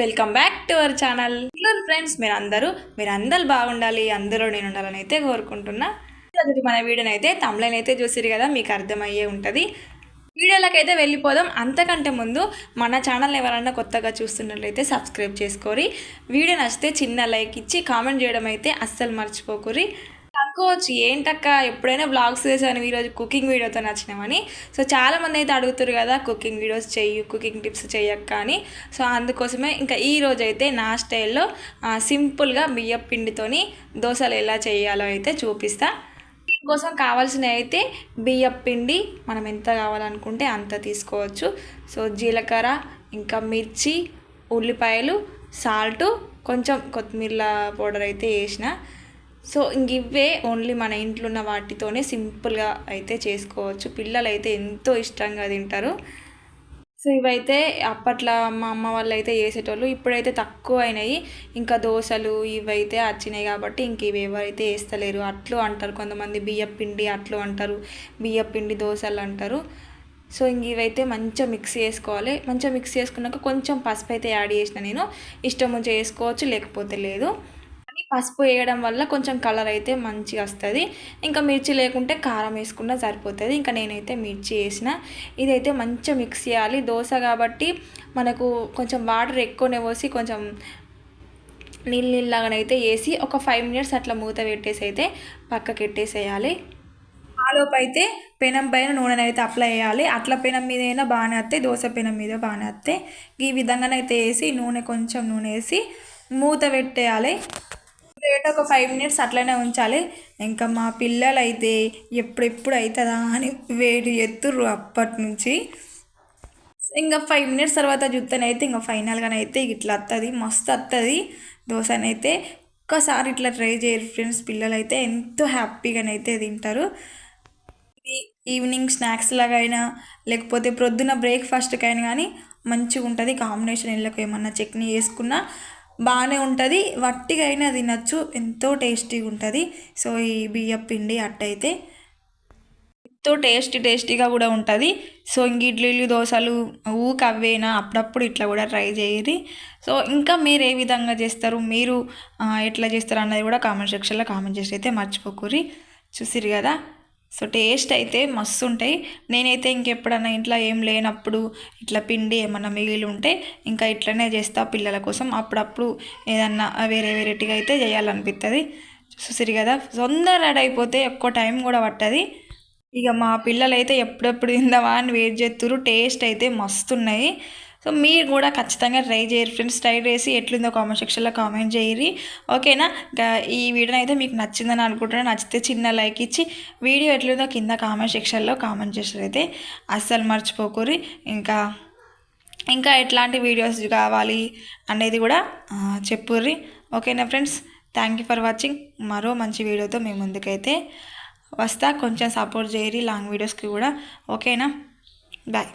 Welcome back to our channel. Hello friends మీరు అందరూ మీరు అందరు బాగుండాలి అందరూ నేను ఉండాలని అయితే కోరుకుంటున్నా. మన వీడియోని అయితే తమిళని అయితే చూసిరు కదా మీకు అర్థమయ్యే ఉంటుంది. వీడియోలకి అయితే వెళ్ళిపోదాం. అంతకంటే ముందు మన ఛానల్ ఎవరైనా కొత్తగా చూస్తున్నట్లయితే సబ్స్క్రైబ్ చేసుకోరి. వీడియో నచ్చితే చిన్న లైక్ ఇచ్చి కామెంట్ చేయడం అయితే అస్సలు మర్చిపోకురి అనుకోవచ్చు ఏంటక్క ఎప్పుడైనా బ్లాగ్స్ చేశాను ఈరోజు కుకింగ్ వీడియోతో నచ్చినామని సో చాలామంది అయితే అడుగుతారు కదా కుకింగ్ వీడియోస్ చెయ్యి కుకింగ్ టిప్స్ చెయ్యక్క అని. సో అందుకోసమే ఇంకా ఈ రోజు అయితే నా స్టైల్లో సింపుల్గా బియ్య పిండితోని దోశలు ఎలా చేయాలో అయితే చూపిస్తా. కోసం కావాల్సినవి అయితే బియ్యం పిండి మనం ఎంత కావాలనుకుంటే అంత తీసుకోవచ్చు. సో జీలకర్ర ఇంకా మిర్చి ఉల్లిపాయలు సాల్ట్ కొంచెం కొత్తిమీర పౌడర్ అయితే వేసిన. సో ఇంక ఇవే ఓన్లీ మన ఇంట్లో ఉన్న వాటితోనే సింపుల్గా అయితే చేసుకోవచ్చు. పిల్లలు అయితే ఎంతో ఇష్టంగా తింటారు. సో ఇవైతే అప్పట్లో మా అమ్మ వాళ్ళు అయితే చేసేటోళ్ళు ఇప్పుడైతే తక్కువ అయినాయి. ఇంకా దోశలు ఇవైతే వచ్చినాయి కాబట్టి ఇంక ఇవి ఎవరైతే వేస్తలేరు అట్లు అంటారు కొంతమంది బియ్యం పిండి అట్లు అంటారు బియ్యం పిండి దోశలు అంటారు. సో ఇంక ఇవైతే మంచిగా మిక్స్ చేసుకోవాలి. మంచిగా మిక్స్ చేసుకున్నాక కొంచెం పసుపు అయితే యాడ్ చేసిన నేను. ఇష్టం చేసుకోవచ్చు లేకపోతే లేదు. పసుపు వేయడం వల్ల కొంచెం కలర్ అయితే మంచిగా వస్తుంది. ఇంకా మిర్చి లేకుంటే కారం వేసుకున్నా సరిపోతుంది. ఇంకా నేనైతే మిర్చి వేసిన. ఇదైతే మంచిగా మిక్స్ చేయాలి. దోశ కాబట్టి మనకు కొంచెం వాటర్ ఎక్కువనే పోసి కొంచెం నీళ్ళు నీళ్ళలాగానైతే వేసి ఒక ఫైవ్ మినిట్స్ అట్లా మూత పెట్టేసి అయితే పక్కకి పెట్టేసేయాలి ఆలోపు అయితే పెనం పైన నూనె అయితే అప్లై చేయాలి. అట్ల పెనం మీద అయినా బాగానే వస్తాయి. దోశ పెనం మీద బాగానే వస్తాయి. ఈ విధంగానైతే వేసి నూనె కొంచెం నూనె వేసి మూత పెట్టేయాలి. లేట్ ఒక ఫైవ్ మినిట్స్ అట్లనే ఉంచాలి. ఇంకా మా పిల్లలు అయితే ఎప్పుడెప్పుడు అవుతుందా అని వేడి ఎత్తురు అప్పటి నుంచి ఇంకా ఫైవ్ మినిట్స్ తర్వాత చూస్తేనైతే ఇంకా ఫైనల్గానైతే ఇట్లా వస్తుంది మస్తు వస్తుంది దోశనైతే. ఒక్కసారి ఇట్లా ట్రై చేయరు ఫ్రెండ్స్ పిల్లలు అయితే ఎంతో హ్యాపీగానైతే తింటారు. ఈవినింగ్ స్నాక్స్ లాగా అయినా లేకపోతే ప్రొద్దున బ్రేక్ఫాస్ట్కైనా కానీ మంచిగా ఉంటుంది కాంబినేషన్ ఇళ్ళకి ఏమన్నా చట్నీ వేసుకున్నా బాగానే ఉంటుంది. వట్టిగా అయినా తినచ్చు. ఎంతో టేస్టీగా ఉంటుంది సో ఈ బియ్యం పిండి అట్టయితే ఎంతో టేస్టీ టేస్టీగా కూడా ఉంటుంది. సో ఇంక ఇడ్లీలు దోశలు ఊక అవేనా అప్పుడప్పుడు ఇట్లా కూడా ట్రై చేయరి సో ఇంకా మీరు ఏ విధంగా చేస్తారు? మీరు ఎట్లా చేస్తారు అన్నది కూడా కామెంట్ సెక్షన్లో కామెంట్ చేసి అయితే మర్చిపోకూరి చూసిరు కదా? సో టేస్ట్ అయితే మస్తు ఉంటాయి నేనైతే ఇంకెప్పుడన్నా ఇంట్లో ఏం లేనప్పుడు ఇట్లా పిండి ఏమన్నా మిగిలి ఉంటే ఇంకా ఇట్లనే చేస్తా పిల్లల కోసం. అప్పుడప్పుడు ఏదన్నా వేరే వెరైటీగా అయితే చేయాలనిపిస్తుంది చూసిరు కదా తొందర రెడీ అయిపోతే ఎక్కువ టైం కూడా పట్టది. ఇక మా పిల్లలైతే ఎప్పుడెప్పుడు తిందామా అని వెయిట్ చేస్తున్నారు టేస్ట్ అయితే మస్తున్నాయి. సో మీరు కూడా ఖచ్చితంగా ట్రై చేయరు ఫ్రెండ్స్ ట్రై చేసి ఎట్లుందో కామెంట్ సెక్షన్లో కామెంట్ చేయరి ఓకేనా? ఈ వీడియో అయితే మీకు నచ్చిందని అనుకుంటున్నాను. నచ్చితే చిన్న లైక్ ఇచ్చి వీడియో ఎట్లుందో కింద కామెంట్ సెక్షన్లో కామెంట్ చేసారైతే అస్సలు మర్చిపోకూరి. ఇంకా ఇంకా ఎట్లాంటి వీడియోస్ కావాలి అనేది కూడా చెప్పుర్రి. ఓకేనా friends? Thank you for watching మరో మంచి వీడియోతో మీ ముందుకైతే వస్తా. కొంచెం సపోర్ట్ చేయరి లాంగ్ వీడియోస్కి కూడా. ఓకేనా? బాయ్